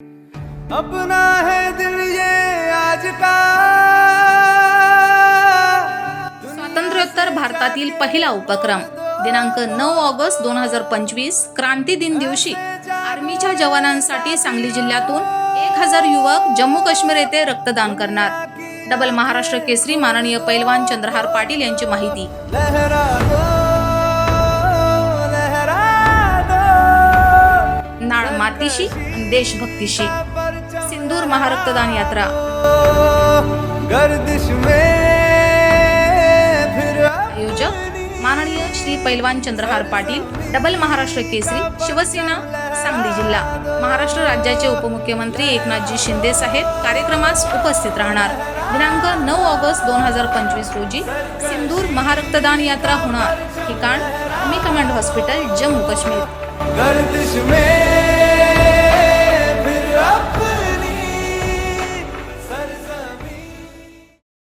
अपना है दिल ये आज का। स्वातंत्र्योत्तर भारतातील पहिला उपक्रम दिनांक नऊ ऑगस्ट दोन हजार पंचवीस क्रांती दिन दिवशी आर्मीच्या जवानांसाठी सांगली जिल्ह्यातून एक हजार युवक जम्मू काश्मीर येथे रक्तदान करणार. डबल महाराष्ट्र केसरी माननीय पैलवान चंद्रहार पाटील यांची माहिती. मातीशी आणि देशभक्तीशी. सिंदूर महारक्तदान यात्रा. आयोजक माननीय श्री पैलवान चंद्रहार पाटील डबल महाराष्ट्र केसरी शिवसेना सांगली जिल्हा. महाराष्ट्र राज्याचे उपमुख्यमंत्री एकनाथजी शिंदे साहेब कार्यक्रमास उपस्थित राहणार. दिनांक नऊ ऑगस्ट दोन हजार पंचवीस रोजी सिंदूर महारक्तदान यात्रा होणार. ठिकाण कमांड हॉस्पिटल जम्मू काश्मीर